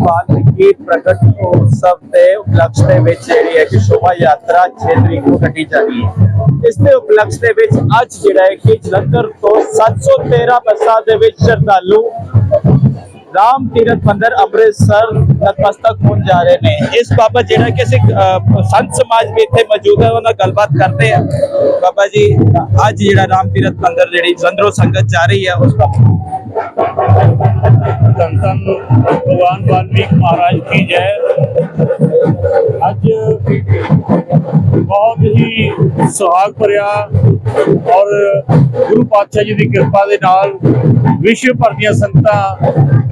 ਵਾਲਮੀਕੀ ਪ੍ਰਗਟ ਉਤਸਵ ਦੇ ਉਪਲਕਸ਼ ਦੇ ਵਿੱਚ ਜਿਹੜੀ ਹੈ ਕਿ ਸ਼ੋਭਾ ਯਾਤਰਾ 6 ਤਰੀਕ ਨੂੰ ਕੱਢੀ ਜਾਣੀ ਹੈ। ਇਸ ਦੇ ਉਪਲਕਸ਼ ਦੇ ਵਿੱਚ ਅੱਜ ਜਿਹੜਾ ਹੈ ਕਿ ਜਲੰਧਰ ਤੋਂ 713 ਬੱਸਾਂ ਦੇ ਵਿੱਚ ਸ਼ਰਧਾਲੂ ਰਾਮ ਤੀਰਥ ਮੰਦਰ ਅੰਮ੍ਰਿਤਸਰ ਨਤਮਸਤਕ ਹੋਣ ਜਾ ਰਹੇ ਨੇ। ਇਸ ਬਾਬਤ ਜਿਹੜਾ ਕਿ ਅਸੀਂ ਸੰਤ ਸਮਾਜ ਵੀ ਇੱਥੇ ਮੌਜੂਦ ਹੈ, ਉਹਨਾਂ ਨਾਲ ਗੱਲਬਾਤ ਕਰਦੇ ਆ ਬਾਬਾ ਜੀ, ਅੱਜ ਜਿਹੜਾ ਰਾਮ ਤੀਰਥ ਮੰਦਰ ਜਿਹੜੀ ਜਲੰਧਰੋਂ ਸੰਗਤ ਜਾ ਰਹੀ ਹੈ, ਉਸ ਬਾਬਤ। ਧੰਨ ਧੰਨ ਭਗਵਾਨ ਵਾਲਮੀਕ ਮਹਾਰਾਜ ਕੀ ਜੈ। ਅੱਜ ਬਹੁਤ ਹੀ ਸੁਹਾਗ ਭਰਿਆ ਔਰ ਗੁਰੂ ਪਾਤਸ਼ਾਹ ਜੀ ਦੀ ਕਿਰਪਾ ਦੇ ਨਾਲ ਵਿਸ਼ਵ ਭਰ ਦੀਆਂ ਸੰਗਤਾਂ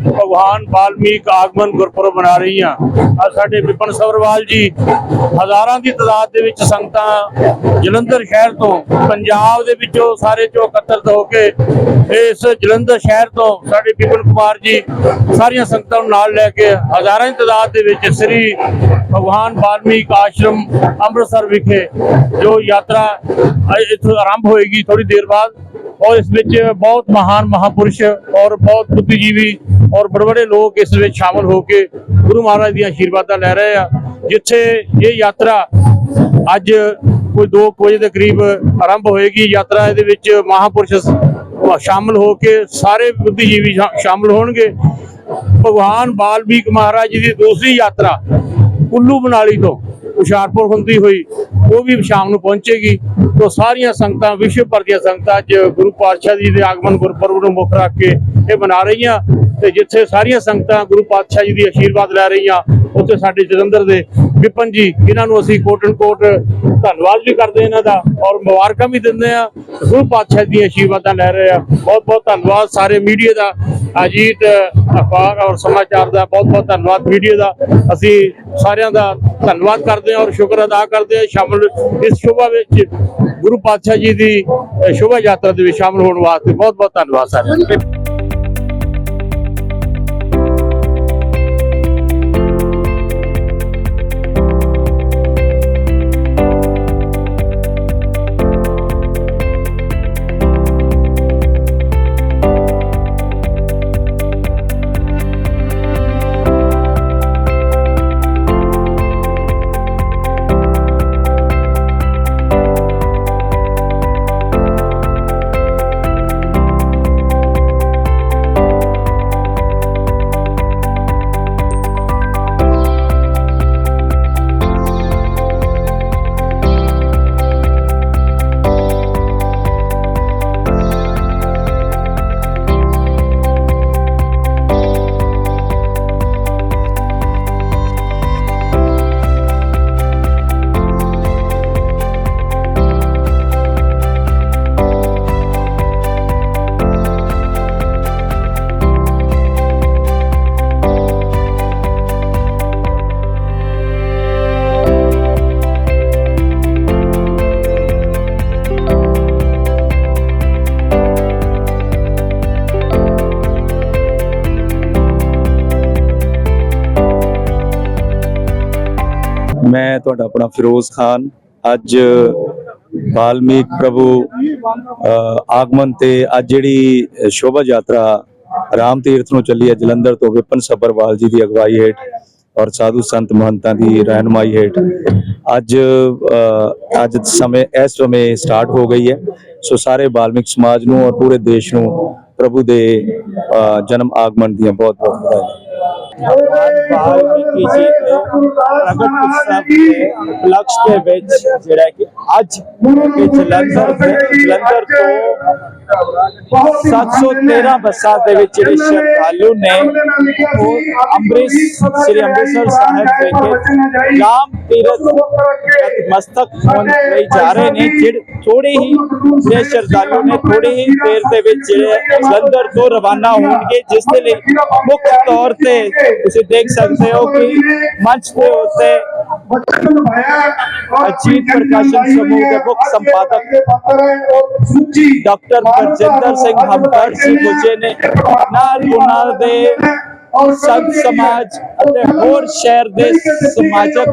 ਭਗਵਾਨ ਵਾਲਮੀਕ ਆਗਮਨ ਗੁਰਪੁਰਬ ਮਨਾ ਰਹੀਆਂ। ਅੱਜ ਸਾਡੇ ਵਿਪਨ ਸਵਰਵਾਲ ਜੀ ਹਜ਼ਾਰਾਂ ਦੀ ਤਾਦਾਦ ਦੇ ਵਿੱਚ ਸੰਗਤਾਂ ਜਲੰਧਰ ਸ਼ਹਿਰ ਤੋਂ, ਪੰਜਾਬ ਦੇ ਵਿੱਚੋਂ ਸਾਰੇ ਚੋਂ ਇਕੱਤਰਤ ਹੋ ਕੇ ਇਸ ਜਲੰਧਰ ਸ਼ਹਿਰ ਤੋਂ ਸਾਡੇ ਵਿਪਨ ਕੁਮਾਰ ਜੀ ਸਾਰੀਆਂ ਸੰਗਤਾਂ ਨੂੰ ਨਾਲ ਲੈ ਕੇ ਹਜ਼ਾਰਾਂ ਦੀ ਤਾਦਾਦ ਦੇ ਵਿੱਚ ਸ੍ਰੀ ਭਗਵਾਨ ਬਾਲਮੀਕ ਆਸ਼ਰਮ ਅੰਮ੍ਰਿਤਸਰ ਵਿਖੇ ਜੋ ਯਾਤਰਾ ਇੱਥੋਂ ਆਰੰਭ ਹੋਏਗੀ ਥੋੜੀ ਦੇਰ ਬਾਅਦ, ਔਰ ਇਸ ਵਿੱਚ ਬਹੁਤ ਮਹਾਨ ਮਹਾਪੁਰਸ਼ ਔਰ ਬਹੁਤ ਬੁੱਧੀਜੀਵੀ ਔਰ ਬੜੇ ਬੜੇ ਲੋਕ ਇਸ ਵਿੱਚ ਸ਼ਾਮਲ ਹੋ ਕੇ ਗੁਰੂ ਮਹਾਰਾਜ ਦੀਆਂ ਆਸ਼ੀਰਵਾਦਾਂ ਲੈ ਰਹੇ ਆ। ਜਿੱਥੇ ਇਹ ਯਾਤਰਾ ਅੱਜ ਕੋਈ 2 ਵਜੇ ਦੇ ਕਰੀਬ ਆਰੰਭ ਹੋਏਗੀ। ਯਾਤਰਾ ਇਹਦੇ ਵਿੱਚ ਮਹਾਪੁਰਸ਼ ਸ਼ਾਮਲ ਹੋ ਕੇ ਸਾਰੇ ਬੁੱਧੀਜੀਵੀ ਸ਼ਾ- ਸ਼ਾਮਲ ਹੋਣਗੇ। ਭਗਵਾਨ ਬਾਲਬੀਕ ਮਹਾਰਾਜ ਜੀ ਦੀ ਦੂਸਰੀ ਯਾਤਰਾ ਕੁੱਲੂ ਮਨਾਲੀ ਤੋਂ ਹੁਸ਼ਿਆਰਪੁਰ ਹੁੰਦੀ ਹੋਈ, ਉਹ ਵੀ ਸ਼ਾਮ ਨੂੰ ਪਹੁੰਚੇਗੀ। ਤੋਂ ਸਾਰੀਆਂ ਸੰਗਤਾਂ, ਵਿਸ਼ਵ ਭਰ ਦੀਆਂ ਸੰਗਤਾਂ ਅੱਜ ਗੁਰੂ ਪਾਤਸ਼ਾਹ ਜੀ ਦੇ ਆਗਮਨ ਗੁਰਪੁਰਬ ਨੂੰ ਮੁੱਖ ਰੱਖ ਕੇ ਇਹ ਮਨਾ ਰਹੀਆਂ। ਤੇ ਜਿੱਥੇ ਸਾਰੀਆਂ ਸੰਗਤਾਂ ਗੁਰੂ ਪਾਤਸ਼ਾਹ ਜੀ ਦੀ ਆਸ਼ੀਰਵਾਦ ਲੈ ਰਹੀਆਂ, ਉੱਥੇ ਸਾਡੇ ਜਲੰਧਰ ਦੇ ਵਿਪਨ ਜੀ ਇਹਨਾਂ ਨੂੰ ਅਸੀਂ ਕੋਟਨ ਕੋਟ ਧੰਨਵਾਦ ਵੀ ਕਰਦੇ ਇਹਨਾਂ ਦਾ ਔਰ ਮੁਬਾਰਕਾਂ ਵੀ ਦਿੰਦੇ ਆ ਗੁਰੂ ਪਾਤਸ਼ਾਹ ਦੀ ਆਸ਼ੀਰਵਾਦਾਂ ਲੈ ਰਹੇ ਆ। ਬਹੁਤ ਬਹੁਤ ਧੰਨਵਾਦ ਸਾਰੇ ਮੀਡੀਆ ਦਾ, ਅਜੀਤ, ਅਖਬਾਰ ਔਰ ਸਮਾਚਾਰ ਦਾ ਬਹੁਤ ਬਹੁਤ ਧੰਨਵਾਦ ਮੀਡੀਆ ਦਾ। ਅਸੀਂ ਸਾਰਿਆਂ ਦਾ ਧੰਨਵਾਦ ਕਰਦੇ ਹਾਂ ਔਰ ਸ਼ੁਕਰ ਅਦਾ ਕਰਦੇ ਹਾਂ। ਸ਼ਾਮਲ ਇਸ ਸ਼ੋਭਾ ਵਿੱਚ ਗੁਰੂ ਪਾਤਸ਼ਾਹ ਜੀ ਦੀ, ਸ਼ੋਭਾ ਯਾਤਰਾ ਦੇ ਵਿੱਚ ਸ਼ਾਮਲ ਹੋਣ ਵਾਸਤੇ ਬਹੁਤ ਬਹੁਤ ਧੰਨਵਾਦ ਸਾਰਿਆਂ ਮੈਂ ਤੁਹਾਡਾ ਆਪਣਾ ਫਿਰੋਜ਼ ਖਾਨ, ਅੱਜ ਬਾਲਮੀਕ ਪ੍ਰਭੂ ਆਗਮਨ ਤੇ ਅੱਜ ਜਿਹੜੀ ਸ਼ੋਭਾ ਯਾਤਰਾ ਰਾਮ ਤੀਰਥ ਨੂੰ ਚੱਲੀ ਹੈ ਜਲੰਧਰ ਤੋਂ ਵਿਪਨ ਸੱਭਰਵਾਲ ਜੀ ਦੀ ਅਗਵਾਈ ਹੇਠ ਔਰ ਸਾਧੂ ਸੰਤ ਮਹੰਤਾਂ ਦੀ ਰਹਿਨਮਾਈ ਹੇਠ। ਅੱਜ ਅੱਜ ਸਮੇਂ, ਇਸ ਸਮੇਂ ਸਟਾਰਟ ਹੋ ਗਈ ਹੈ। ਸੋ ਸਾਰੇ ਬਾਲਮਿਕ ਸਮਾਜ ਨੂੰ ਔਰ ਪੂਰੇ ਦੇਸ਼ ਨੂੰ ਪ੍ਰਭੂ ਦੇ ਜਨਮ ਆਗਮਨ ਦੀਆਂ ਬਹੁਤ ਬਹੁਤ ਵਧਾਈਆਂ। ਵਾਲਮੀਕੀ ਜੀ ਦੇ ਪ੍ਰਗਟ ਉਤਸਵ ਦੇ ਉਪਲਕਸ਼ ਦੇ ਵਿੱਚ ਜਿਹੜਾ ਕਿ ਅੱਜ ਕਿ ਜਲੰਧਰ ਜਲੰਧਰ ਤੋਂ 713 ਬੱਸਾਂ ਦੇ ਵਿੱਚ ਜਿਹੜੇ ਸ਼ਰਧਾਲੂ ਨੇ ਉਹ ਅੰਮ੍ਰਿਤ ਸ੍ਰੀ ਅੰਮ੍ਰਿਤਸਰ ਸਾਹਿਬ ਵਿਖੇ ਰਾਮ ਤੀਰਥ ਮਸਤਕ ਹੋਣ ਲਈ ਜਾ ਰਹੇ ਨੇ ਜਿਹੜੇ ਥੋੜੇ ਹੀ ਜਿਹੜੇ ਸ਼ਰਧਾਲੂ ਨੇ ਥੋੜੀ ਹੀ ਦੇਰ ਦੇ ਵਿੱਚ ਜਿਹੜੇ ਜਲੰਧਰ ਤੋਂ ਰਵਾਨਾ ਹੋਣਗੇ ਜਿਸ ਦੇ ਲਈ ਮੁੱਖ ਤੌਰ ਤੇ ਤੁਸੀਂ ਦੇਖ ਸਕਦੇ ਹੋ ਕਿ ਮੰਚ ਦੇ ਉੱਤੇ ਅਜੀਤ ਪ੍ਰਕਾਸ਼ਨ ਸਮੂਹ ਦੇ ਮੁੱਖ ਸੰਪਾਦਕ ਡਾਕਟਰ ਬਰਜਿੰਦਰ ਸਿੰਘ ਹਮਦਰ ਜੀ ਗੁਜੇ ਨੇ ਨਾਲ ਉਹਨਾਂ ਦੇ ਸੰਤ ਸਮਾਜ ਅਤੇ ਹੋਰ ਸ਼ਹਿਰ ਦੇ ਸਮਾਜਕ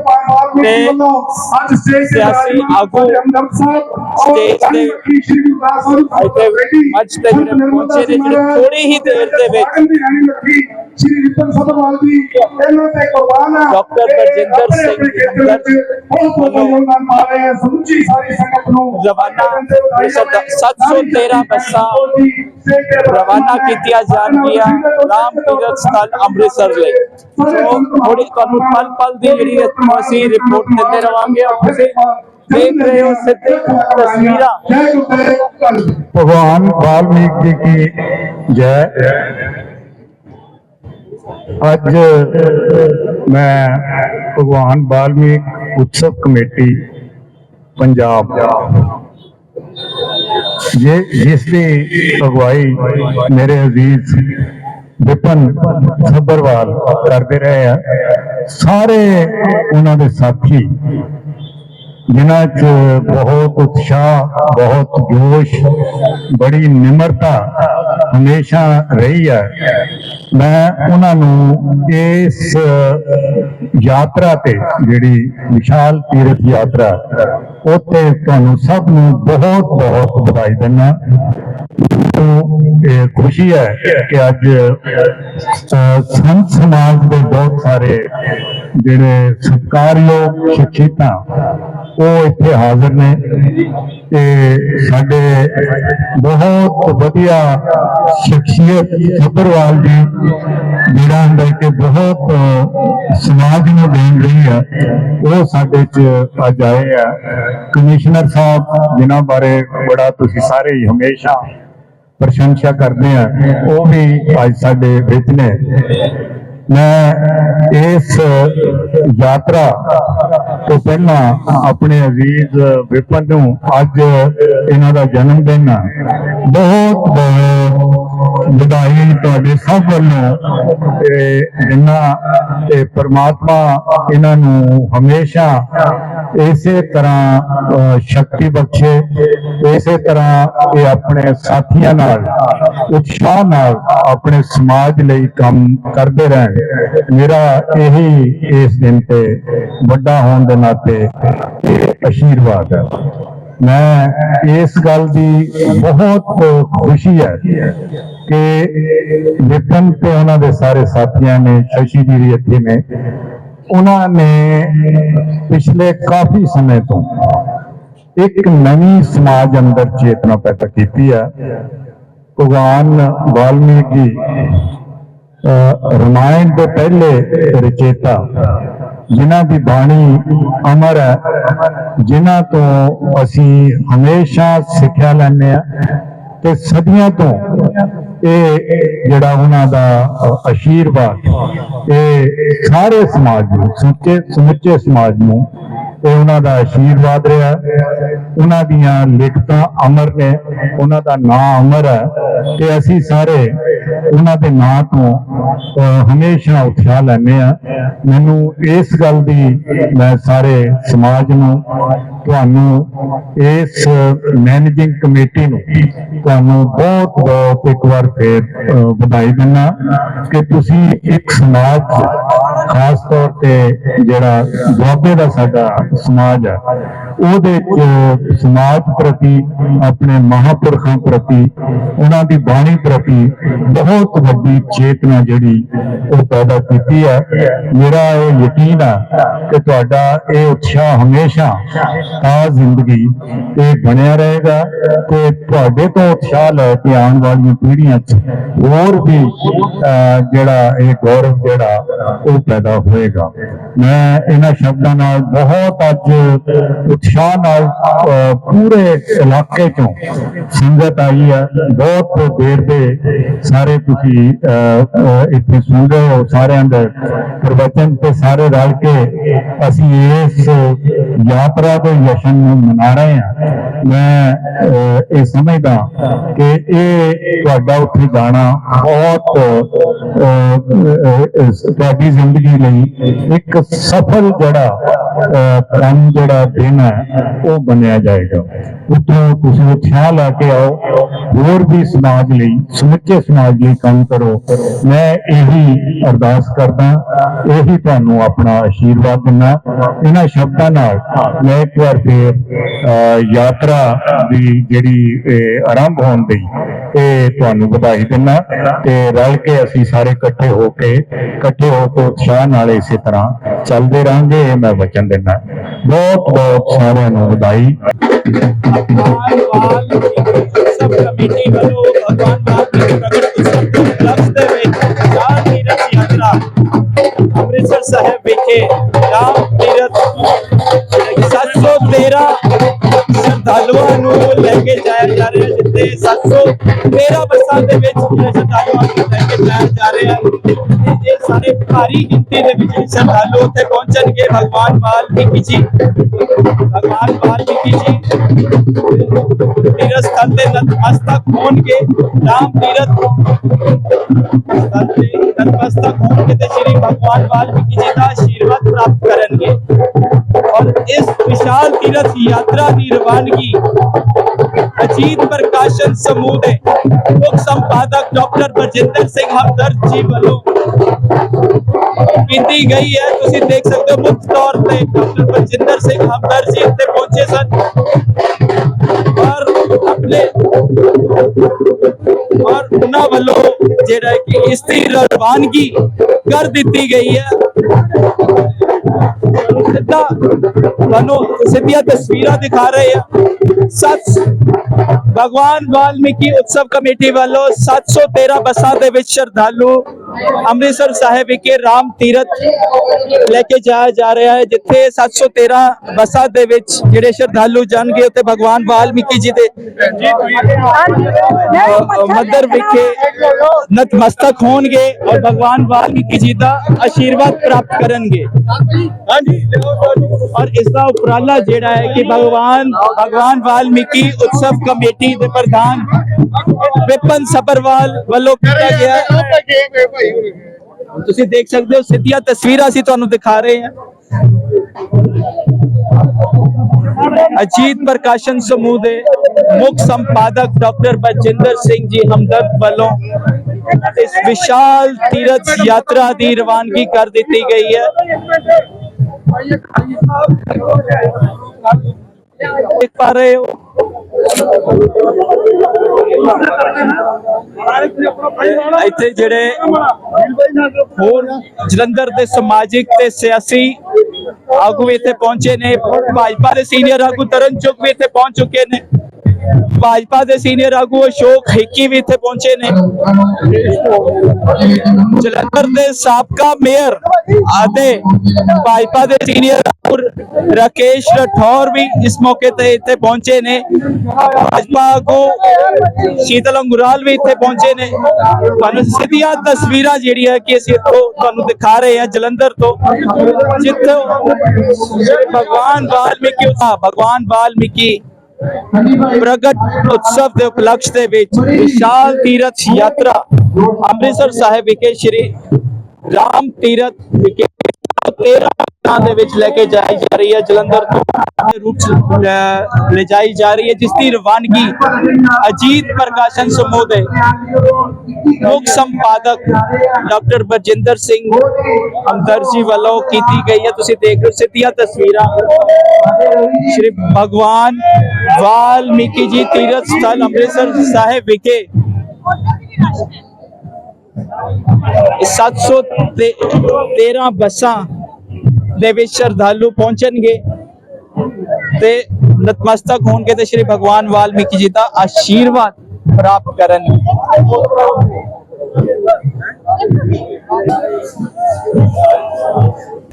ਤੇ ਸਿਆਸੀ ਆਗੂ ਸਟੇਜ ਤੇ ਇੱਥੇ ਮੰਚ ਤੇ ਜਿਹੜੇ ਪਹੁੰਚੇ ਨੇ ਜਿਹੜੇ ਥੋੜੀ ਹੀ ਦੇਰ ਦੇ ਵਿੱਚ ਸ਼੍ਰੀ ਰਿਪਨ ਸਤਪਾਲ ਜੀ ਇਹਨਾਂ ਤੇ ਕੁਰਬਾਨ ਆ। ਡਾਕਟਰ ਬਰਜਿੰਦਰ ਸਿੰਘ ਬਹੁਤ ਬਹੁਤ ਯੋਗਦਾਨ ਪਾ ਰਹੇ ਆ ਸਮੁੱਚੀ ਸਾਰੀ ਸੰਗਤ ਨੂੰ। ਰਵਾਨਾ 713 ਬੱਸਾਂ ਰਵਾਨਾ ਕੀਤੀਆਂ ਜਾਣਗੀਆਂ। ਰਾਮ ਤੀਰਥ ਸਥਾਨ ਅੰਮ੍ਰਿਤਸਰ ਲਈ ਥੋੜੀ ਤੁਹਾਨੂੰ ਪਲ ਪਲ ਦੀ ਜਿਹੜੀ ਅਸੀਂ ਰਿਪੋਰਟ ਦਿੰਦੇ ਰਵਾਂਗੇ ਔਰ ਤੁਸੀਂ ਦੇਖ ਰਹੇ ਹੋ ਸਿੱਧੇ ਤਸਵੀਰਾਂ। ਭਗਵਾਨ ਵਾਲਮੀਕ ਜੀ ਕੀ ਜੈ। ਅੱਜ ਮੈਂ ਭਗਵਾਨ ਵਾਲਮੀਕ ਉਤਸਵ ਕਮੇਟੀ ਪੰਜਾਬ ਜੇ, ਜਿਸ ਦੀ ਅਗਵਾਈ ਮੇਰੇ ਅਜ਼ੀਜ਼ ਵਿਪਨ ਸੱਭਰਵਾਲ ਕਰਦੇ ਰਹੇ ਆ। ਸਾਰੇ ਉਹਨਾਂ ਦੇ ਸਾਥੀ ਜਿਨ੍ਹਾਂ 'ਚ ਬਹੁਤ ਉਤਸ਼ਾਹ, ਬਹੁਤ ਜੋਸ਼, ਬੜੀ ਨਿਮਰਤਾ ਹਮੇਸ਼ਾ ਰਹੀ ਹੈ। ਮੈਂ ਉਹਨਾਂ ਨੂੰ ਇਸ ਯਾਤਰਾ ਤੇ ਜਿਹੜੀ ਵਿਸ਼ਾਲ ਤੀਰਥ ਯਾਤਰਾ ਉੱਥੇ ਤੁਹਾਨੂੰ ਸਭ ਨੂੰ ਬਹੁਤ ਬਹੁਤ ਵਧਾਈ ਦਿੰਦਾ। ਇਹ ਖੁਸ਼ੀ ਹੈ ਕਿ ਅੱਜ ਸੰਤ ਸਮਾਜ ਦੇ ਬਹੁਤ ਸਾਰੇ ਜਿਹੜੇ ਸਤਿਕਾਰਯੋਗ ਸ਼ਖਸੀਅਤਾਂ ਉਹ ਇੱਥੇ ਹਾਜ਼ਰ ਨੇ। ਤੇ ਸਾਡੇ ਬਹੁਤ ਵਧੀਆ ਸ਼ਖਸੀਅਤ ਸੱਭਰਵਾਲ ਜੀ, ਜਿਹੜਾ ਅੰਦਰ ਕਿ ਬਹੁਤ ਸਮਾਜ ਨੂੰ ਦੇਣ ਰਹੀ ਹੈ ਉਹ ਸਾਡੇ ਚ ਅੱਜ ਆਏ ਆ। ਕਮਿਸ਼ਨਰ ਸਾਹਿਬ ਜਿਨ੍ਹਾਂ ਬਾਰੇ ਬੜਾ ਤੁਸੀਂ ਸਾਰੇ ਹੀ ਹਮੇਸ਼ਾ ਪ੍ਰਸ਼ੰਸਾ ਕਰਦੇ ਆ ਉਹ ਵੀ ਅੱਜ ਸਾਡੇ ਵਿੱਚ ਨੇ। ਮੈਂ ਇਸ ਯਾਤਰਾ ਤੋਂ ਪਹਿਲਾਂ ਆਪਣੇ ਅਜ਼ੀਜ਼ ਵਿਪਨ ਨੂੰ ਅੱਜ ਇਹਨਾਂ ਦਾ ਜਨਮ ਦਿਨ ਆ। ਬਹੁਤ ਬਹੁਤ ਵਧਾਈ ਤੁਹਾਡੇ ਸਭ ਵੱਲੋਂ। ਤੇ ਜਿੰਨਾ ਤੇ ਪ੍ਰਮਾਤਮਾ ਇਹਨਾਂ ਨੂੰ ਹਮੇਸ਼ਾ ਇਸੇ ਤਰ੍ਹਾਂ ਸ਼ਕਤੀ ਬਖਸ਼ੇ, ਇਸੇ ਤਰ੍ਹਾਂ ਇਹ ਆਪਣੇ ਸਾਥੀਆਂ ਨਾਲ, ਉਤਸ਼ਾਹ ਨਾਲ ਆਪਣੇ ਸਮਾਜ ਲਈ ਕੰਮ ਕਰਦੇ ਰਹਿਣ। ਮੇਰਾ ਇਹੀ ਇਸ ਦਿਨ ਤੇ ਵੱਡਾ ਹੋਣ ਦੇ ਨਾਤੇ ਇਹ ਆਸ਼ੀਰਵਾਦ ਹੈ। ਮੈਂ ਇਸ ਗੱਲ ਦੀ ਬਹੁਤ ਖੁਸ਼ੀ ਹੈ ਕਿ ਵਿਪਨ ਤੇ ਉਹਨਾਂ ਦੇ ਸਾਰੇ ਸਾਥੀਆਂ ਨੇ ਸ਼ਸ਼ੀ ਜੀ ਵੀ ਇੱਥੇ ਨੇ ਉਹਨਾਂ ਨੇ ਪਿਛਲੇ ਕਾਫੀ ਸਮੇਂ ਤੋਂ ਇੱਕ ਨਵੀਂ ਸਮਾਜ ਅੰਦਰ ਚੇਤਨਾ ਪੈਦਾ ਕੀਤੀ ਹੈ। ਭਗਵਾਨ ਵਾਲਮੀਕੀ ਅਹ, ਰਮਾਇਣ ਦੇ ਪਹਿਲੇ ਰਚੇਤਾ ਜਿਨ੍ਹਾਂ ਦੀ ਬਾਣੀ ਅਮਰ ਹੈ ਜਿਨ੍ਹਾਂ ਤੋਂ ਅਸੀਂ ਹਮੇਸ਼ਾ ਸਿੱਖਿਆ ਲੈਂਦੇ ਆ ਤੇ ਸਦੀਆਂ ਤੋਂ ਇਹ ਜਿਹੜਾ ਉਹਨਾਂ ਦਾ ਅ, ਆਸ਼ੀਰਵਾਦ ਇਹ ਸਾਰੇ ਸਮਾਜ ਨੂੰ ਸਮੁੱਚੇ ਸਮੁੱਚੇ ਸਮਾਜ ਨੂੰ ਇਹ ਉਹਨਾਂ ਦਾ ਆਸ਼ੀਰਵਾਦ ਰਿਹਾ। ਉਹਨਾਂ ਦੀਆਂ ਲਿਖਤਾਂ ਅਮਰ ਨੇ, ਉਹਨਾਂ ਦਾ ਨਾਮ ਅਮਰ ਹੈ ਤੇ ਅਸੀਂ ਸਾਰੇ ਉਹਨਾਂ ਦੇ ਨਾਂ ਤੋਂ ਹਮੇਸ਼ਾ ਉਤਸ਼ਾਹ ਲੈਂਦੇ ਆ ਮੈਨੂੰ ਇਸ ਗੱਲ ਦੀ ਮੈਂ ਸਾਰੇ ਸਮਾਜ ਨੂੰ ਤੁਹਾਨੂੰ ਇਸ ਮੈਨੇਜਿੰਗ ਕਮੇਟੀ ਨੂੰ ਤੁਹਾਨੂੰ ਬਹੁਤ ਬਹੁਤ ਇੱਕ ਵਾਰ ਫੇਰ ਵਧਾਈ ਦਿੰਦਾ ਕਿ ਤੁਸੀਂ ਇੱਕ ਸਮਾਜ, ਖਾਸ ਤੌਰ ਤੇ ਜਿਹੜਾ ਦੁਆਬੇ ਦਾ ਸਾਡਾ ਸਮਾਜ ਹੈ ਉਹਦੇ ਚ ਸਮਾਜ ਪ੍ਰਤੀ, ਆਪਣੇ ਮਹਾਪੁਰਖਾਂ ਪ੍ਰਤੀ, ਉਹਨਾਂ ਦੀ ਬਾਣੀ ਪ੍ਰਤੀ ਬਹੁਤ ਵੱਡੀ ਚੇਤਨਾ ਜਿਹੜੀ ਉਹ ਪੈਦਾ ਕੀਤੀ ਹੈ ਮੇਰਾ ਇਹ ਯਕੀਨ ਆ ਕਿ ਤੁਹਾਡਾ ਇਹ ਉਤਸ਼ਾਹ ਹਮੇਸ਼ਾ ਆ ਜ਼ਿੰਦਗੀ ਇਹ ਬਣਿਆ ਰਹੇਗਾ ਤੇ ਤੁਹਾਡੇ ਤੋਂ ਉਤਸ਼ਾਹ ਲੈ ਕੇ ਆਉਣ ਵਾਲੀਆਂ ਪੀੜ੍ਹੀਆਂ 'ਚ ਹੋਰ ਵੀ ਜਿਹੜਾ ਇਹ ਗੌਰਵ ਜਿਹੜਾ, ਉਹ ਪੈਦਾ ਹੋਏਗਾ। ਮੈਂ ਇਹਨਾਂ ਸ਼ਬਦਾਂ ਨਾਲ ਬਹੁਤ ਅੱਜ ਉਤਸ਼ਾਹ ਨਾਲ ਪੂਰੇ ਇਲਾਕੇ ਚੋਂ ਸੰਗਤ ਆਈ ਹੈ। ਬਹੁਤ ਦੇਰ ਦੇ ਸਾਰੇ ਤੁਸੀਂ ਇੱਥੇ ਸੁਣ ਰਹੇ ਹੋ, ਸਾਰਿਆਂ ਦੇ ਪ੍ਰਵਚਨ ਤੇ ਸਾਰੇ ਰਲ ਕੇ ਅਸੀਂ ਇਸ ਯਾਤਰਾ ਦੇ ਜਸ਼ਨ ਨੂੰ ਮਨਾ ਰਹੇ ਹਾਂ। ਮੈਂ ਇਹ ਸਮਝਦਾ ਕਿ ਇਹ ਤੁਹਾਡਾ ਉੱਥੇ ਜਾਣਾ ਬਹੁਤ ਤੁਹਾਡੀ ਜ਼ਿੰਦਗੀ ਲਈ ਇੱਕ ਸਫਲ ਜਿਹੜਾ ਕੰਮ ਜਿਹੜਾ ਦਿਨ ਹੈ, ਉਹ ਬਣਿਆ ਜਾਏਗਾ। ਉੱਥੋਂ ਤੁਸੀਂ ਉਤਸ਼ਾਹ ਲਾ ਕੇ ਆਓ, ਹੋਰ ਵੀ ਸਮਾਜ ਲਈ, ਸਮੁੱਚੇ ਸਮਾਜ ਲਈ ਕੰਮ ਕਰੋ। ਮੈਂ ਇਹੀ ਅਰਦਾਸ ਕਰਦਾ, ਇਹੀ ਤੁਹਾਨੂੰ ਆਪਣਾ ਆਸ਼ੀਰਵਾਦ ਦਿੰਦਾ। ਇਹਨਾਂ ਸ਼ਬਦਾਂ ਨਾਲ ਮੈਂ ਇੱਕ ਵਾਰ ਫੇਰ ਅਹ, ਯਾਤਰਾ ਦੀ ਜਿਹੜੀ ਆਰੰਭ ਹੋਣ ਦੀ ਇਹ ਤੁਹਾਨੂੰ ਵਧਾਈ ਦਿੰਦਾ ਤੇ ਰਲ ਕੇ ਅਸੀਂ ਸਾਰੇ ਇਕੱਠੇ ਹੋ ਕੇ ਇਕੱਠੇ ਹੋ ਕੇ ਉਤਸ਼ਾਹ ਨਾਲ ਇਸੇ ਤਰ੍ਹਾਂ ਚੱਲਦੇ ਰਹਾਂਗੇ ਇਹ ਮੈਂ ਵਚਨ ਦਿੰਦਾ ਬਹੁਤ ਬਹੁਤ ਸਾਰਿਆਂ ਨੂੰ ਵਧਾਈ। ਸਭ ਕਮੇਟੀ ਵੱਲੋਂ ਭਗਵਾਨ ਵਾਲਮੀਕੀ ਪ੍ਰਗਟ ਉਤਸਵ ਦੇ ਦੇ ਵਿੱਚ ਚਾਰ ਤੀਰਥ ਯਾਤਰਾ ਅੰਮ੍ਰਿਤਸਰ ਸਾਹਿਬ ਵਿਖੇ ਰਾਮ ਤੀਰਥ Yeah. ਜਾ ਰਿਹਾ ਹੈ, ਜਿੱਥੇ 713 ਬੱਸਾਂ ਦੇ ਵਿੱਚ ਜਿਹੜੇ ਸ਼ਰਧਾਲੂਆਂ ਨੂੰ ਲੈ ਕੇ ਜਾਇਆ ਜਾ ਰਿਹਾ ਹੈ ਤੇ ਇਹ ਸਾਰੇ ਭਾਰੀ ਗਿਣਤੀ ਦੇ ਵਿੱਚ ਜਿਹੜੇ ਸ਼ਰਧਾਲੂ ਉੱਥੇ ਪਹੁੰਚਣਗੇ ਭਗਵਾਨ ਵਾਲਮੀਕੀ ਜੀ ਭਗਵਾਨ ਵਾਲਮੀਕੀ ਜੀ ਤੀਰਥ ਸਥਲ ਤੇ ਨਤਮਸਤਕ ਹੋਣਗੇ ਰਾਮ ਤੀਰਥ ਸਥਲ ਤੇ ਨਤਮਸਤਕ ਹੋਣਗੇ ਤੇ ਸ਼੍ਰੀ ਭਗਵਾਨ ਵਾਲਮੀਕੀ ਜੀ ਦਾ ਆਸ਼ੀਰਵਾਦ ਪ੍ਰਾਪਤ ਕਰਨਗੇ ਔਰ ਇਸ ਵਿਸ਼ਾਲ ਤੀਰਥ ਯਾਤਰਾ ਦੀ ਰਵਾਨਗੀ ਅਜੀਤ ਪ੍ਰਕਾਸ਼ਨ ਸਮੂਹ ਦੇ ਮੁੱਖ ਸੰਪਾਦਕ ਡਾਕਟਰ ਬਰਜਿੰਦਰ ਸਿੰਘ ਹਮਦਰਦ ਜੀ ਵੱਲੋਂ ਕੀਤੀ ਗਈ ਹੈ ਤੁਸੀਂ ਦੇਖ ਸਕਦੇ ਹੋ ਮੁੱਖ ਤੌਰ ਤੇ ਡਾਕਟਰ ਬਰਜਿੰਦਰ ਸਿੰਘ ਹਮਦਰਦ ਜੀ ਇੱਥੇ ਪਹੁੰਚੇ ਸਨ ਔਰ ਆਪਣੇ ਔਰ ਉਹਨਾਂ ਵੱਲੋਂ ਜਿਹੜਾ ਹੈ ਕਿ ਇਸ ਦੀ ਰਵਾਨਗੀ ਕਰ ਦਿੱਤੀ ਗਈ ਹੈ ਸਿੱਧਾ ਤੁਹਾਨੂੰ ਸਿੱਧੀਆਂ ਤਸਵੀਰਾਂ ਦਿਖਾ ਰਹੇ ਆ ਸੱਚ, ਭਗਵਾਨ ਵਾਲਮੀਕੀ ਉਤਸਵ ਕਮੇਟੀ ਵੱਲੋਂ 713 ਬੱਸਾਂ ਦੇ ਵਿੱਚ ਸ਼ਰਧਾਲੂ ਅੰਮ੍ਰਿਤਸਰ ਸਾਹਿਬ ਵਿਖੇ ਰਾਮ ਤੀਰਥ ਲੈ ਕੇ ਜਾਇਆ ਜਾ ਰਿਹਾ ਹੈ ਜਿੱਥੇ 713 ਬੱਸਾਂ ਦੇ ਵਿੱਚ ਜਿਹੜੇ ਸ਼ਰਧਾਲੂ ਜਾਣਗੇ ਉੱਥੇ ਭਗਵਾਨ ਵਾਲਮੀਕੀ ਜੀ ਦੇ ਮੰਦਿਰ ਵਿਖੇ ਨਤਮਸਤਕ ਹੋਣਗੇ ਔਰ ਭਗਵਾਨ ਵਾਲਮੀਕੀ ਜੀ ਦਾ ਆਸ਼ੀਰਵਾਦ ਪ੍ਰਾਪਤ ਕਰਨਗੇ। ਔਰ ਇਸ ਦਾ ਉਪਰਾਲਾ ਜਿਹੜਾ ਹੈ ਕਿ ਭਗਵਾਨ ਭਗਵਾਨ ਵਾਲਮੀਕੀ ਉਤਸਵ ਕਮੇਟੀ ਦੇ ਪ੍ਰਧਾਨ ਵਿਪਨ ਸਬਰਵਾਲ ਵੱਲੋਂ ਕੀਤਾ ਗਿਆ ਹੈ। ਤੁਸੀਂ ਦੇਖ ਸਕਦੇ ਹੋ ਸਿੱਧੀਆਂ ਤਸਵੀਰਾਂ ਅਸੀਂ ਤੁਹਾਨੂੰ ਦਿਖਾ ਰਹੇ ਹਾਂ। ਅਜੀਤ ਪ੍ਰਕਾਸ਼ਨ ਸਮੂਹ ਦੇ ਮੁੱਖ ਸੰਪਾਦਕ ਡਾਕਟਰ ਬਜਿੰਦਰ ਸਿੰਘ ਜੀ ਹਮਦਰਦ ਵੱਲੋਂ ਇਸ ਵਿਸ਼ਾਲ ਤੀਰਥ ਯਾਤਰਾ ਦੀ ਰਵਾਨਗੀ ਕਰ ਦਿੱਤੀ ਗਈ ਹੈ। ਦੇਖ ਪਾ ਰਹੇ ਹੋ। ਇੱਥੇ ਜਿਹੜੇ ਹੋਰ ਜਲੰਧਰ ਦੇ ਸਮਾਜਿਕ ਤੇ ਸਿਆਸੀ ਆਗੂ ਵੀ ਇੱਥੇ ਪਹੁੰਚੇ ਨੇ। ਭਾਜਪਾ ਦੇ ਸੀਨੀਅਰ ਆਗੂ ਤਰਨ ਚੁੱਕ ਵੀ ਇੱਥੇ ਪਹੁੰਚ ਚੁੱਕੇ ਨੇ। ਭਾਜਪਾ ਦੇ ਸੀਨੀਅਰ ਆਗੂ ਅਸ਼ੋਕ ਹਿੱਕੀ ਵੀ ਇੱਥੇ ਪਹੁੰਚੇ ਨੇ। ਜਲੰਧਰ ਦੇ ਸਾਬਕਾ ਮੇਅਰ ਅਤੇ ਭਾਜਪਾ ਦੇ ਸੀਨੀਅਰ ਆਗੂ ਰਾਕੇਸ਼ ਰਠੌਰ ਵੀ ਇਸ ਮੌਕੇ ਤੇ ਇੱਥੇ ਪਹੁੰਚੇ ਨੇ। ਭਾਜਪਾ ਆਗੂ ਸ਼ੀਤਲ ਅੰਗੁਰਾਲ ਵੀ ਇੱਥੇ ਪਹੁੰਚੇ ਨੇ। ਤੁਹਾਨੂੰ ਸਿੱਧੀਆਂ ਤਸਵੀਰਾਂ ਜਿਹੜੀਆਂ ਕਿ ਅਸੀਂ ਇੱਥੋਂ ਤੁਹਾਨੂੰ ਦਿਖਾ ਰਹੇ ਹਾਂ ਜਲੰਧਰ ਤੋਂ। ਜਿੱਥੇ ਭਗਵਾਨ ਵਾਲਮੀਕੀ ਭਗਵਾਨ ਵਾਲਮੀਕੀ ਪ੍ਰਗਟ ਉਤਸਵ ਦੇ ਉਪਲਕਸ਼ ਦੇ ਵਿੱਚ ਵਿਸ਼ਾਲ ਤੀਰਥ ਯਾਤਰਾ ਅੰਮ੍ਰਿਤਸਰ ਸਾਹਿਬ ਵਿਖੇ ਸ਼੍ਰੀ ਰਾਮ ਤੀਰਥ ਵਿਖੇ 13 ਦਿਨਾਂ ਦੇ ਵਿੱਚ ਲੈ ਕੇ ਜਾਈ ਜਾ ਰਹੀ ਹੈ, ਜਲੰਧਰ ਤੋਂ ਰੂਪ ਲੈ- ਜਾਈ ਜਾ ਰਹੀ ਹੈ, ਜਿਸ ਦੀ ਰਵਾਨਗੀ ਅਜੀਤ ਪ੍ਰਕਾਸ਼ਨ ਸਮੂਹ ਦੇ ਮੁੱਖ ਸੰਪਾਦਕ ਡਾਕਟਰ ਬਰਜਿੰਦਰ ਸਿੰਘ ਹਮਦਰ ਜੀ ਵੱਲੋਂ ਕੀਤੀ ਗਈ ਹੈ। ਤੁਸੀਂ ਦੇਖ ਰਹੇ ਹੋ ਸਿੱਧੀਆਂ ਤਸਵੀਰਾਂ। ਸ਼੍ਰੀ ਭਗਵਾਨ ਵਾਲਮੀਕੀ ਜੀ ਤੀਰਥ ਸਥਲ ਅੰਮ੍ਰਿਤਸਰ ਸਾਹਿਬ ਵਿਖੇ 713 ਬੱਸਾਂ ਦੇ ਵਿੱਚ ਸ਼ਰਧਾਲੂ ਪਹੁੰਚਣਗੇ ਤੇ ਨਤਮਸਤਕ ਹੋਣਗੇ ਤੇ ਸ਼੍ਰੀ ਭਗਵਾਨ ਵਾਲਮੀਕੀ ਜੀ ਦਾ ਆਸ਼ੀਰਵਾਦ ਪ੍ਰਾਪਤ ਕਰਨਗੇ।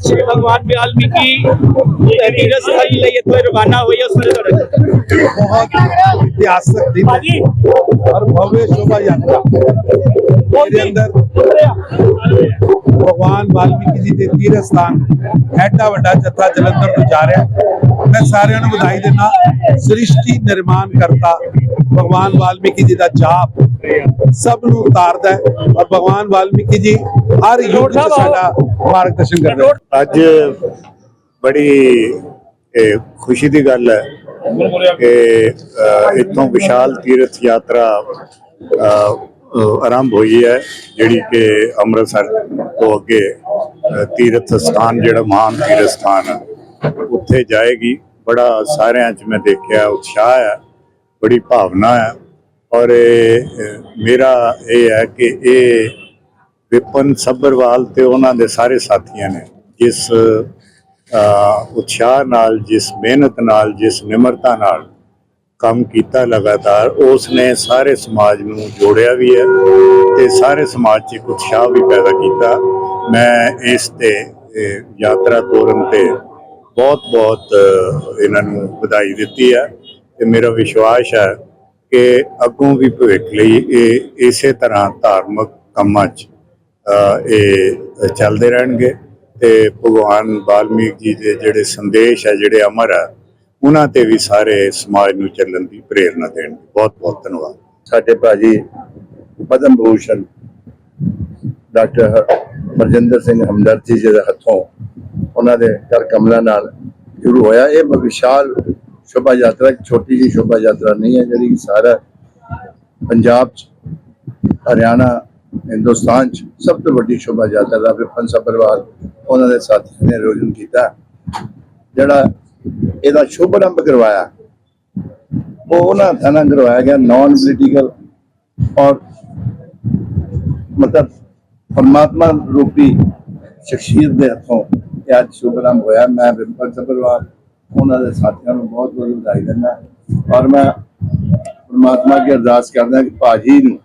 ਸ਼੍ਰੀ ਭਗਵਾਨ ਬਿਆਲਮੀ ਕੀ ਤਹਿਰੀਰ ਸਥਾਈ ਲਈ ਇੱਥੇ ਰਵਾਨਾ ਹੋਈ ਉਸ ਵੇਲੇ ਤੁਹਾਡੇ ਬਹੁਤ ਇਤਿਹਾਸਕ ਦਿਨ ਹੈ ਔਰ ਭਵਯ ਸ਼ੋਭਾ ਯਾਤਰਾ ਇਹਦੇ ਅੰਦਰ ਭਗਵਾਨ ਵਾਲਮੀਕੀ ਜੀ ਦੇ ਤੀਰਥ ਸਥਾਨ ਐਡਾ ਵੱਡਾ ਜੱਥਾ ਜਲੰਧਰ ਤੋਂ ਜਾ ਰਿਹਾ ਮੈਂ ਸਾਰਿਆਂ ਨੂੰ ਵਧਾਈ ਦਿੰਦਾ ਸ੍ਰਿਸ਼ਟੀ ਨਿਰਮਾਣ ਕਰਤਾ ਭਗਵਾਨ ਵਾਲਮੀਕੀ ਜੀ ਦਾ ਜਾਪ ਸਭ ਨੂੰ ਉਤਾਰਦਾ ਹੈ ਔਰ ਭਗਵਾਨ ਵਾਲਮੀਕੀ ਜੀ ਹਰ 'ਚ ਸਾਡਾ ਮਾਰਗਦਰਸ਼ਨ ਕਰਦੇ ਅੱਜ ਬੜੀ ਖੁਸ਼ੀ ਦੀ ਗੱਲ ਹੈ ਕਿ ਇੱਥੋਂ ਵਿਸ਼ਾਲ ਤੀਰਥ ਯਾਤਰਾ ਆਰੰਭ ਹੋਈ ਹੈ ਜਿਹੜੀ ਕਿ ਅੰਮ੍ਰਿਤਸਰ ਤੋਂ ਅੱਗੇ ਤੀਰਥ ਸਥਾਨ ਜਿਹੜਾ ਮਹਾਨ ਤੀਰਥ ਸਥਾਨ ਹੈ ਉੱਥੇ ਜਾਏਗੀ। ਬੜਾ ਸਾਰਿਆਂ 'ਚ ਮੈਂ ਦੇਖਿਆ ਉਤਸ਼ਾਹ ਹੈ ਬੜੀ ਭਾਵਨਾ ਹੈ। ਔਰ ਮੇਰਾ ਇਹ ਹੈ ਕਿ ਇਹ ਵਿਪਨ ਸੱਭਰਵਾਲ ਤੇ ਉਹਨਾਂ ਦੇ ਸਾਰੇ ਸਾਥੀਆਂ ਨੇ ਜਿਸ ਉਤਸ਼ਾਹ ਨਾਲ, ਜਿਸ ਮਿਹਨਤ ਨਾਲ, ਜਿਸ ਨਿਮਰਤਾ ਨਾਲ ਕੰਮ ਕੀਤਾ ਲਗਾਤਾਰ, ਉਸ ਨੇ ਸਾਰੇ ਸਮਾਜ ਨੂੰ ਜੋੜਿਆ ਵੀ ਹੈ ਤੇ ਸਾਰੇ ਸਮਾਜ 'ਚ ਇੱਕ ਉਤਸ਼ਾਹ ਵੀ ਪੈਦਾ ਕੀਤਾ। ਮੈਂ ਇਸ ਤੇ ਯਾਤਰਾ ਤੋਰਨ ਤੇ ਬਹੁਤ ਬਹੁਤ ਇਹਨਾਂ ਨੂੰ ਵਧਾਈ ਦਿੱਤੀ ਹੈ ਤੇ ਮੇਰਾ ਵਿਸ਼ਵਾਸ ਹੈ ਕਿ ਅੱਗੋਂ ਵੀ ਭਵਿੱਖ ਲਈ ਇਹ ਇਸੇ ਤਰ੍ਹਾਂ ਧਾਰਮਿਕ ਕੰਮਾਂ 'ਚ ਇਹ ਚੱਲਦੇ ਰਹਿਣਗੇ ਤੇ ਭਗਵਾਨ ਬਾਲਮੀਕ ਜੀ ਦੇ ਜਿਹੜੇ ਸੰਦੇਸ਼ ਆ, ਜਿਹੜੇ ਅਮਰ ਆ, ਉਹਨਾਂ ਤੇ ਵੀ ਸਾਰੇ ਸਮਾਜ ਨੂੰ ਚੱਲਣ ਦੀ ਪ੍ਰੇਰਣਾ ਦੇਣ ਬਹੁਤ ਬਹੁਤ ਧੰਨਵਾਦ। ਸਾਡੇ ਭਾਜੀ ਪਦਮ ਭੂਸ਼ਣ, ਡਾਕਟਰ ਮਰਜਿੰਦਰ ਸਿੰਘ ਹਮਦਰਦੀ ਜੀ ਦੇ ਹੱਥੋਂ ਉਹਨਾਂ ਦੇ ਕਰ ਕਮਲਾਂ ਨਾਲ ਸ਼ੁਰੂ ਹੋਇਆ। ਇਹ ਵਿਸ਼ਾਲ ਸ਼ੋਭਾ ਯਾਤਰਾ ਛੋਟੀ ਜਿਹੀ ਸ਼ੋਭਾ ਯਾਤਰਾ ਨਹੀਂ ਹੈ, ਜਿਹੜੀ ਸਾਰਾ ਪੰਜਾਬ ਚ, ਹਰਿਆਣਾ ਹਿੰਦੁਸਤਾਨ ਚ ਸਭ ਤੋਂ ਵੱਡੀ ਸ਼ੋਭਾ ਯਾਤਰਾ ਦਾ ਵਿਪਨ ਸੱਭਰਵਾਲ ਉਹਨਾਂ ਦੇ ਸਾਥੀਆਂ ਨੇ ਰੋਜ਼ਨ ਕੀਤਾ। ਜਿਹੜਾ ਇਹਦਾ ਸ਼ੁਭ ਆਰੰਭ ਕਰਵਾਇਆ, ਉਹ ਉਹਨਾਂ ਥਾਣਾ ਕਰਵਾਇਆ ਗਿਆ ਨਾਨ ਪੋਲੀਟੀਕਲ ਔਰ ਮਤਲਬ ਪਰਮਾਤਮਾ ਰੂਪੀ ਸ਼ਖਸੀਅਤ ਦੇ ਹੱਥੋਂ ਇਹ ਅੱਜ ਸ਼ੁਭ ਆਰੰਭ ਹੋਇਆ। ਮੈਂ ਵਿਪਨ ਸਬਰਵਾਲ ਉਹਨਾਂ ਦੇ ਸਾਥੀਆਂ ਨੂੰ ਬਹੁਤ ਬਹੁਤ ਵਧਾਈ ਦਿੰਦਾ। ਔਰ ਮੈਂ ਪਰਮਾਤਮਾ ਅੱਗੇ ਅਰਦਾਸ ਕਰਦਾ ਕਿ ਭਾਜੀ ਨੂੰ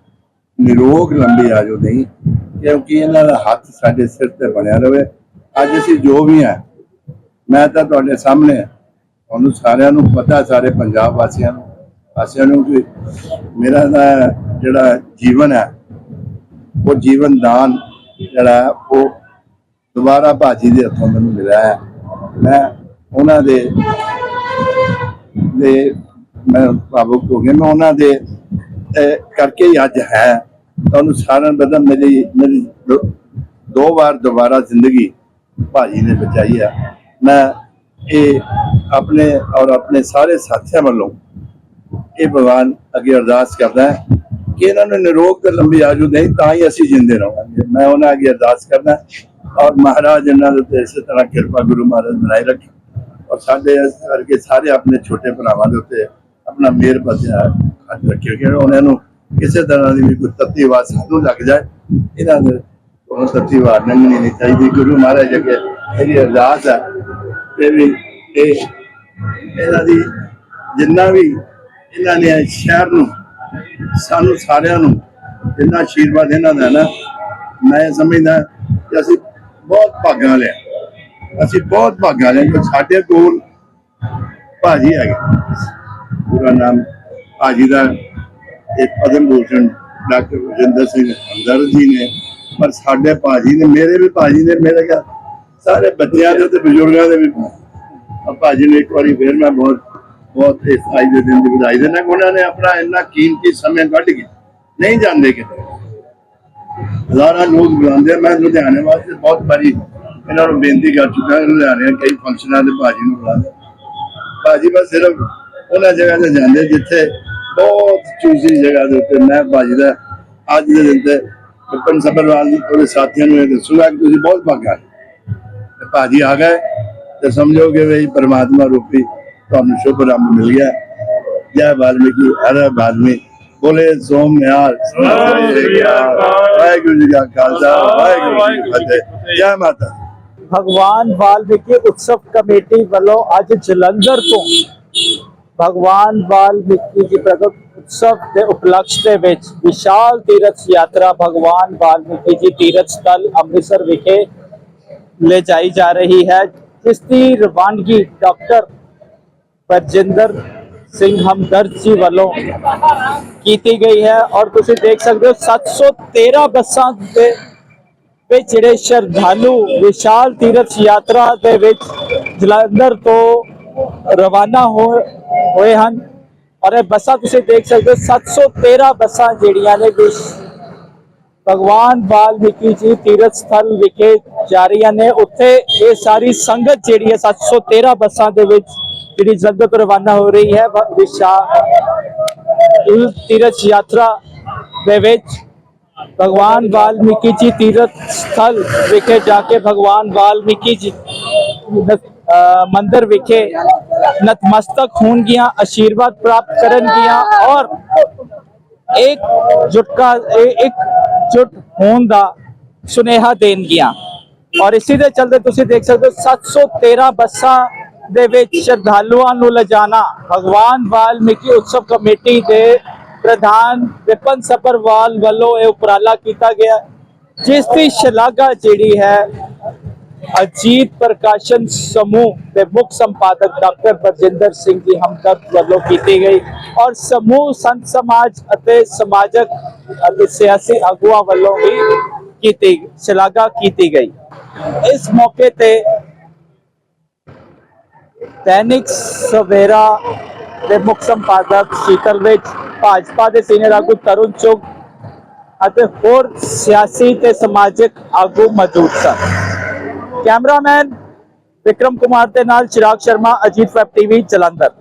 ਨਿਰੋਗ ਲੰਬੀ ਆਜੋ ਨਹੀਂ, ਕਿਉਂਕਿ ਇਹਨਾਂ ਦਾ ਹੱਥ ਸਾਡੇ ਸਿਰ ਤੇ ਬਣਿਆ ਰਵੇ। ਅੱਜ ਅਸੀਂ ਜੋ ਵੀ ਹਾਂ ਮੈਂ ਤਾਂ ਤੁਹਾਡੇ ਸਾਹਮਣੇ ਤੁਹਾਨੂੰ ਸਾਰਿਆਂ ਨੂੰ ਪਤਾ, ਸਾਰੇ ਪੰਜਾਬ ਵਾਸੀਆਂ ਨੂੰ। ਵਾਸੀਆਂ ਨੂੰ ਕਿ ਮੇਰਾ ਤਾਂ ਜਿਹੜਾ ਜੀਵਨ ਹੈ ਉਹ ਜੀਵਨ ਦਾਨ ਜਿਹੜਾ ਉਹ ਦੁਬਾਰਾ ਬਾਜੀ ਦੇ ਹੱਥੋਂ ਮੈਨੂੰ ਮਿਲਿਆ ਹੈ। ਮੈਂ ਉਹਨਾਂ ਦੇ ਦੇ ਮੈਂ ਭਾਵੁਕ ਹੋ ਗਿਆ। ਮੈਂ ਉਹਨਾਂ ਦੇ ਕਰਕੇ ਹੀ ਅੱਜ ਹੈ। ਤੁਹਾਨੂੰ ਸਾਰਿਆਂ ਨੂੰ ਪਤਾ ਮੇਰੀ ਮੇਰੀ ਦੋ- ਦੋ ਵਾਰ ਦੁਬਾਰਾ ਜ਼ਿੰਦਗੀ ਭਾਜੀ ਨੇ ਬਚਾਈ ਹੈ ਮੈਂ ਇਹ ਆਪਣੇ ਔਰ ਆਪਣੇ ਸਾਰੇ ਸਾਥੀਆਂ ਵੱਲੋਂ ਇਹ ਭਗਵਾਨ ਅੱਗੇ ਅਰਦਾਸ ਕਰਦਾ ਹੈ ਕਿ ਇਹਨਾਂ ਨੂੰ ਨਿਰੋਗ ਤੇ ਲੰਬੀ ਆਜ਼ੂ ਨਹੀਂ ਤਾਂ ਹੀ ਅਸੀਂ ਜਿੰਦੇ ਰਹਾਂਗੇ। ਮੈਂ ਉਹਨਾਂ ਅੱਗੇ ਅਰਦਾਸ ਕਰਦਾ ਔਰ ਮਹਾਰਾਜ ਇਹਨਾਂ ਦੇ ਉੱਤੇ ਇਸੇ ਤਰ੍ਹਾਂ ਕਿਰਪਾ ਗੁਰੂ ਮਹਾਰਾਜ ਬਣਾਈ ਰੱਖੇ। ਔਰ ਸਾਡੇ ਇਸ ਕਰਕੇ ਸਾਰੇ ਆਪਣੇ ਛੋਟੇ ਭਰਾਵਾਂ ਦੇ ਉੱਤੇ ਆਪਣਾ ਮਿਹਰ ਬਸਿਆ ਅੱਜ ਰੱਖਿਓ ਕਿ ਉਹਨਾਂ ਨੂੰ ਕਿਸੇ ਤਰ੍ਹਾਂ ਦੀ ਵੀ ਕੋਈ ਤੱਤੀ ਆਵਾਜ਼ ਸਾਨੂੰ ਲੱਗ ਜਾਏ, ਇਹਨਾਂ ਦੇ ਉਹ ਤੱਤੀ ਆਵਾਜ਼ ਲੰਘਣੀ ਨਹੀਂ ਚਾਹੀਦੀ। ਗੁਰੂ ਮਹਾਰਾਜ ਅੱਗੇ ਇਹਦੀ ਅਰਦਾਸ ਹੈ ਕਿ ਵੀ ਇਹ ਇਹਨਾਂ ਦੀ ਜਿੰਨਾ ਵੀ ਇਹਨਾਂ ਨੇ ਸ਼ਹਿਰ ਨੂੰ, ਸਾਨੂੰ ਸਾਰਿਆਂ ਨੂੰ ਜਿੰਨਾ ਆਸ਼ੀਰਵਾਦ ਇਹਨਾਂ ਦਾ ਨਾ, ਮੈਂ ਸਮਝਦਾ ਕਿ ਅਸੀਂ ਬਹੁਤ ਭਾਗਾਂ ਵਾਲੇ ਹਾਂ। ਅਸੀਂ ਬਹੁਤ ਭਾਗਾਂ ਵਾਲੇ ਕਿ ਸਾਡੇ ਕੋਲ ਭਾਜੀ ਹੈਗੇ। ਪੂਰਾ ਨਾਮ ਭਾਜੀ ਦਾ ਇਹ ਪਦਮ ਭੂਸ਼ਣ ਡਾਕਟਰ ਰਜਿੰਦਰ ਸਿੰਘ ਹਮਦਰਦ ਜੀ ਨੇ, ਪਰ ਸਾਡੇ ਭਾਜੀ ਨੇ, ਮੇਰੇ ਵੀ ਭਾਜੀ ਨੇ ਮੇਰੇ ਕਿਹਾ ਸਾਰੇ ਬੱਚਿਆਂ ਦੇ ਤੇ ਬਜ਼ੁਰਗਾਂ ਦੇ ਵੀ। ਭਾਜੀ ਨੇ ਇੱਕ ਵਾਰੀ ਫੇਰ ਮੈਂ ਬਹੁਤ ਬਹੁਤ ਇਸ ਅੱਜ ਦੇ ਦਿਨ ਦੀ ਵਧਾਈ ਦੇਣਾ ਉਹਨਾਂ ਨੇ ਆਪਣਾ ਇੰਨਾ ਕੀਮਤੀ ਸਮੇਂ ਕੱਢ ਕੇ ਨਹੀਂ ਜਾਂਦੇ ਕਿਤੇ। ਹਜ਼ਾਰਾਂ ਲੋਕ ਬੁਲਾਉਂਦੇ ਮੈਂ ਲੁਧਿਆਣੇ ਵਾਸਤੇ ਬਹੁਤ ਵਾਰੀ ਇਹਨਾਂ ਨੂੰ ਬੇਨਤੀ ਕਰ ਚੁੱਕਾ ਲੁਧਿਆਣੇ ਕਈ ਫੰਕਸ਼ਨਾਂ ਦੇ ਭਾਜੀ ਨੂੰ ਬੁਲਾਉਂਦੇ। ਭਾਜੀ ਬਸ ਸਿਰਫ ਉਹਨਾਂ ਜਗ੍ਹਾ ਤੇ ਜਾਂਦੇ ਜਿੱਥੇ ਬਹੁਤ ਚੂਜ਼ੀ ਜਗ੍ਹਾ ਦੇ ਉੱਤੇ ਮੈਂ ਭਾਜੀ ਦਾ ਅੱਜ ਦੇ ਦਿਨ ਤੇ ਵਿਪਨ ਸਬਰਵਾਲ ਜੀ ਉਹਦੇ ਸਾਥੀਆਂ ਨੂੰ ਇਹ ਦੱਸੂਗਾ ਕਿ ਤੁਸੀਂ ਬਹੁਤ ਭਾਗਾ। ਤੇ ਭਾਜੀ ਆ ਗਏ ਤੇ ਸਮਝੋਗੇ ਵੀ ਪਰਮਾਤਮਾ ਰੂਪੀ ਤੁਹਾਨੂੰ ਸ਼ੁਭ ਰੰਗ ਮਿਲ ਗਿਆ। ਜੈ ਵਾਲਮੀਕੀ ਹਰ ਵਾਲਮੀਕ ਬੋਲੇ ਸੋਮ ਨਿਹਾਲ। ਵਾਹਿਗੁਰੂ ਜੀ ਕਾ ਖਾਲਸਾ ਵਾਹਿਗੁਰੂ ਜੀ ਕੀ ਫਤਿਹ। ਜੈ ਮਾਤਾ ਦੀ। ਭਗਵਾਨ ਵਾਲਮੀਕੀ ਉਤਸਵ ਕਮੇਟੀ ਵੱਲੋਂ ਅੱਜ ਜਲੰਧਰ ਤੋਂ ਭਗਵਾਨ ਵਾਲਮੀਕੀ ਜੀ ਪ੍ਰਗਟ ਉਤਸਵ ਦੇ ਉਪਲਕਸ਼ ਦੇ ਵਿੱਚ ਵਿਸ਼ਾਲ ਤੀਰਥ ਯਾਤਰਾ ਭਗਵਾਨ ਵਾਲਮੀਕੀ ਜੀ ਤੀਰਥ ਸਥਲ ਅੰਮ੍ਰਿਤਸਰ ਵਿਖੇ ਲੈ ਜਾਈ ਜਾ ਰਹੀ ਹੈ, ਜਿਸ ਦੀ ਰਵਾਨਗੀ ਡਾਕਟਰ ਪਰਜਿੰਦਰ ਸਿੰਘ ਹਮਦਰਦ ਜੀ ਵੱਲੋਂ ਕੀਤੀ ਗਈ ਹੈ ਔਰ ਤੁਸੀਂ ਦੇਖ ਸਕਦੇ ਹੋ 713 ਬੱਸਾਂ ਦੇ ਵਿੱਚ ਜਿਹੜੇ ਸ਼ਰਧਾਲੂ ਵਿਸ਼ਾਲ ਤੀਰਥ ਯਾਤਰਾ ਦੇ ਵਿੱਚ ਜਲੰਧਰ ਤੋਂ ਰਵਾਨਾ ਹੋ ਹੋਏ ਹਨ ਔਰ ਇਹ ਬੱਸਾਂ ਤੁਸੀਂ ਦੇਖ ਸਕਦੇ ਹੋ 713 ਬੱਸਾਂ ਜਿਹੜੀਆਂ ਨੇ ਵਿਸ਼ ਭਗਵਾਨ ਵਾਲਮੀਕੀ ਜੀ ਤੀਰਥ ਸਥਲ ਵਿਖੇ ਜਾ ਰਹੀਆਂ ਨੇ ਉੱਥੇ ਇਹ ਸਾਰੀ ਸੰਗਤ ਜਿਹੜੀ ਹੈ 713 ਬੱਸਾਂ ਦੇ ਵਿੱਚ ਜਿਹੜੀ ਜਲੰਧਰ ਤੋਂ ਰਵਾਨਾ ਹੋ ਰਹੀ ਹੈ ਵ- ਵਿਸ਼ਾਲ ਤੀਰਥ ਯਾਤਰਾ ਦੇ ਵਿੱਚ ਭਗਵਾਨ ਵਾਲਮੀਕੀ ਜੀ ਤੀਰਥ ਸਥਲ ਵਿਖੇ ਜਾ ਕੇ ਭਗਵਾਨ ਵਾਲਮੀਕੀ ਜੀ ਨ- ਅਹ ਮੰਦਰ ਵਿਖੇ ਨਤਮਸਤਕ ਹੋਣਗੀਆਂ ਆਸ਼ੀਰਵਾਦ ਪ੍ਰਾਪਤ ਕਰਨਗੀਆਂ ਔਰ ਇੱਕ ਜੁਟਕਾ ਇੱਕ ਜੁਟ ਹੋਣ ਦਾ ਸੁਨੇਹਾ ਦੇਣਗੀਆਂ। ਔਰ ਇਸੇ ਦੇ ਚਲਦੇ ਤੁਸੀਂ ਦੇਖ ਸਕਦੇ ਹੋ 713 ਬੱਸਾਂ ਦੇ ਵਿੱਚ ਸ਼ਰਧਾਲੂਆਂ ਨੂੰ ਲਿਜਾਣਾ। ਭਗਵਾਨ ਵਾਲਮੀਕੀ ਉਤਸਵ ਕਮੇਟੀ ਦੇ ਪ੍ਰਧਾਨ ਵਿਪਨ ਸਪਰਵਾਲ ਵੱਲੋਂ ਇਹ ਉਪਰਾਲਾ ਕੀਤਾ ਗਿਆ। ਜਿਸ ਦੀ ਸ਼ਲਾਘਾ ਜਿਹੜੀ ਹੈ ਅਜੀਤ ਪ੍ਰਕਾਸ਼ਨ ਸਮੂਹ ਦੇ ਮੁੱਖ ਸੰਪਾਦਕ ਡਾਕਟਰ ਬਰਜਿੰਦਰ ਸਿੰਘ ਦੀ ਹਮਦਰਦ ਵੱਲੋਂ ਕੀਤੀ ਗਈ ਔਰ ਸਮੂਹ ਸੰਤ ਸਮਾਜ ਅਤੇ ਸਮਾਜਕ ਅਤੇ ਸਿਆਸੀ ਆਗੂਆਂ ਵੱਲੋਂ ਵੀ ਕੀਤੀ ਸ਼ਲਾਘਾ ਕੀਤੀ ਗਈ ਇਸ ਮੌਕੇ ਤੇ ਦੈਨਿਕ ਸਵੇਰਾ ਦੇ ਮੁੱਖ ਸੰਪਾਦਕ ਸ਼ੀਤਲ ਵਿੱਚ ਭਾਜਪਾ ਦੇ ਸੀਨੀਅਰ ਆਗੂ ਤਰੁਣ ਚੁਗ ਅਤੇ ਹੋਰ ਸਿਆਸੀ ਤੇ ਸਮਾਜਿਕ ਆਗੂ ਮੌਜੂਦ ਸਨ ਕੈਮਰਾਮੈਨ ਵਿਕਰਮ ਕੁਮਾਰ ਦੇ ਨਾਲ ਚਿਰਾਗ ਸ਼ਰਮਾ ਅਜੀਤ ਵੈਬ ਟੀਵੀ ਜਲੰਧਰ।